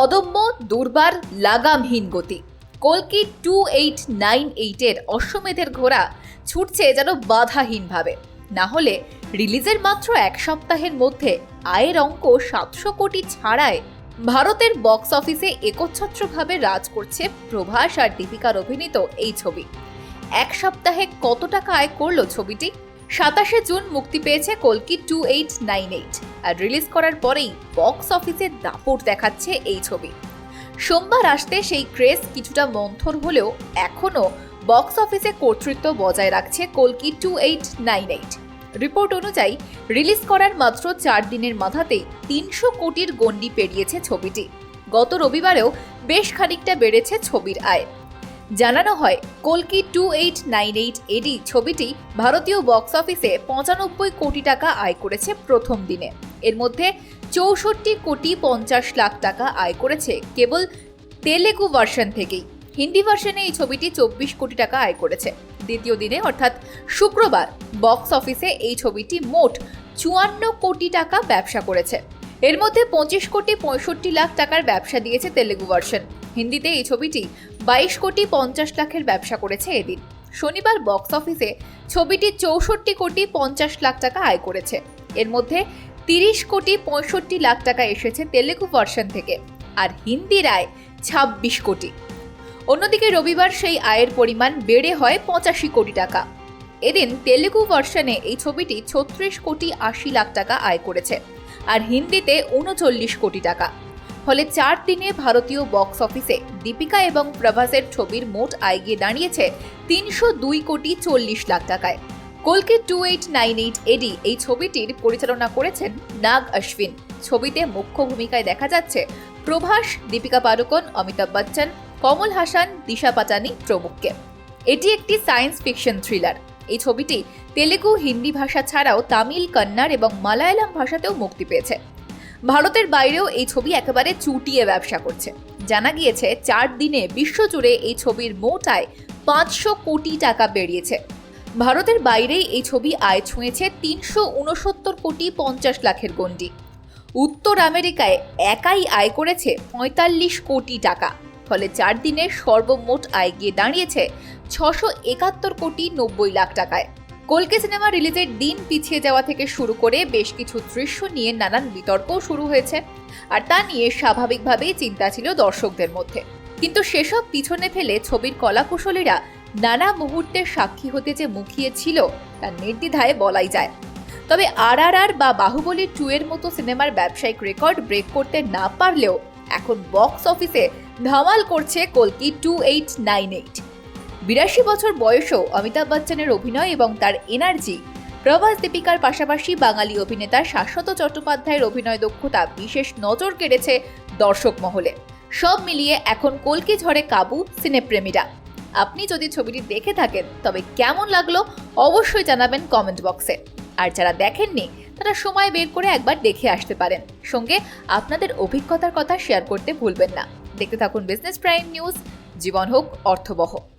অদম্য, দুর্বার, লাগামহীন গতি। কলকি টু এইট নাইন এইটের অশ্বমেধের ঘোড়া ছুটছে যেন বাধাহীনভাবে। না হলে রিলিজের মাত্র এক সপ্তাহের মধ্যে আয়ের অঙ্ক সাতশো কোটি ছাড়ায় ভারতের বক্স অফিসে একচ্ছত্রভাবে রাজ করছে প্রভাস আর দীপিকার অভিনীত এই ছবি। এক সপ্তাহে কত টাকা আয় করল ছবিটি? সাতাশে জুন মুক্তি পেয়েছে কলকি টু এইট নাইন এইট আর রিলিজ করার পরেই বক্স অফিসে দাপট দেখাচ্ছে এই ছবি। সোমবার আসতে সেই ক্রেজ কিছুটা মন্থর হলেও এখনও বক্স অফিসে কর্তৃত্ব বজায় রাখছে কলকি two eight nine eight. Report অনুযায়ী রিলিজ করার মাত্র চার দিনের মাথাতেই তিনশো কোটির গণ্ডি পেরিয়েছে ছবিটি। গত রবিবারেও বেশ খানিকটা বেড়েছে ছবির আয়। জানানো হয়, কলকি two eight nine eight AD ছবিটি ভারতীয় বক্স অফিসে পঁচানব্বই কোটি টাকা আয় করেছে প্রথম দিনে। এর মধ্যে চৌষট্টি কোটি পঞ্চাশ লাখ টাকা আয় করেছে কেবল তেলেগু ভার্সন থেকেই। হিন্দি ভার্সনে এই ছবিটি চব্বিশ কোটি টাকা আয় করেছে। দ্বিতীয় দিনে, অর্থাৎ শুক্রবার, বক্স অফিসে এই ছবিটি মোট চুয়ান্ন কোটি টাকা ব্যবসা করেছে। এর মধ্যে পঁচিশ কোটি পঁয়ষট্টি লাখ টাকার ব্যবসা দিয়েছে তেলেগু ভার্সন। হিন্দিতে এই ছবিটি বাইশ কোটি পঞ্চাশ লাখের ব্যবসা করেছে এদিন। শনিবার বক্স অফিসে ছবিটি চৌষট্টি কোটি পঞ্চাশ লাখ টাকা আয় করেছে। এর মধ্যে তিরিশ কোটি পঁয়ষট্টি লাখ টাকা এসেছে তেলেগু ভার্সন থেকে, আর হিন্দির আয় ছাব্বিশ কোটি। অন্যদিকে রবিবার সেই আয়ের পরিমাণ বেড়ে হয় পঁচাশি কোটি টাকা। এদিন তেলেগু ভার্সনে এই ছবিটি ছত্রিশ কোটি আশি লাখ টাকা আয় করেছে, আর হিন্দিতে উনচল্লিশ কোটি টাকা। ফলে চার দিনে ভারতীয় বক্স অফিসে দীপিকা এবং প্রভাসের ছবির মোট আয় গিয়ে দাঁড়িয়েছে তিনশো দুই কোটি চল্লিশ লাখ টাকায়। কলকে two eight nine eight AD এই ছবিটির পরিচালনা করেছেন নাগ অশ্বিন। ছবিতে মুখ্য ভূমিকায় দেখা যাচ্ছে প্রভাস, দীপিকা পাডুকোন, অমিতাভ বচ্চন, কমল হাসান, দিশা পাটানি প্রমুখকে। এটি একটি সায়েন্স ফিকশন থ্রিলার। এই ছবিটি তেলেগু হিন্দি ভাষা ছাড়াও তামিল, কন্নড় এবং মালায়ালাম ভাষাতেও মুক্তি পেয়েছে। ভারতের বাইরেও এই ছবি একেবারে চুটিয়ে ব্যবসা করছে। জানা গিয়েছে, চার দিনে বিশ্বজুড়ে এই ছবির মোট আয় পাঁচশো কোটি টাকা বেরিয়েছে। ভারতের বাইরেই এই ছবি আয় ছুঁয়েছে তিনশো উনসত্তর কোটি পঞ্চাশ লাখের গণ্ডি। উত্তর আমেরিকায় একাই আয় করেছে পঁয়তাল্লিশ কোটি টাকা। ফলে চার দিনে সর্বমোট আয় গিয়ে দাঁড়িয়েছে ছশো একাত্তর কোটি নব্বই লাখ টাকায়। কলকে সিনেমা রিলিজের দিন পিছিয়ে যাওয়া থেকে শুরু করে বেশ কিছু দৃশ্য নিয়ে নানান বিতর্কও শুরু হয়েছে। আর তা নিয়ে স্বাভাবিকভাবেই চিন্তা ছিল দর্শকদের মধ্যে। কিন্তু সেসব পিছনে ফেলে ছবির কলাকুশলীরা নানা মুহূর্তের সাক্ষী হতে যে মুখিয়ে ছিল, তা নির্দ্বিধায় বলাই যায়। তবে আর আর আর বা বাহুবলী টু এর মতো সিনেমার ব্যবসায়িক রেকর্ড ব্রেক করতে না পারলেও এখন বক্স অফিসে ধামাল করছে কলকি টু এইট নাইন এইট। বিরাশি বছর বয়সেও অমিতাভ বচ্চনের অভিনয় এবং তার এনার্জি। প্রভাস দীপিকার পাশাপাশি বাঙালি অভিনেতা শাশ্বত চট্টোপাধ্যায়ের অভিনয় দক্ষতা বিশেষ নজর কেড়েছে দর্শক মহলে। সব মিলিয়ে এখন কলকি ঝড়ে কাবু সিনেপ্রেমীরা। আপনি যদি ছবিটি দেখে থাকেন, তবে কেমন লাগল অবশ্যই জানাবেন কমেন্ট বক্সে। আর যারা দেখেননি, তারা সময় বের করে একবার দেখে আসতে পারেন। সঙ্গে আপনাদের অভিজ্ঞতার কথা শেয়ার করতে ভুলবেন না। দেখতে থাকুন বিজনেস প্রাইম নিউজ, জীবন হোক অর্থবহ।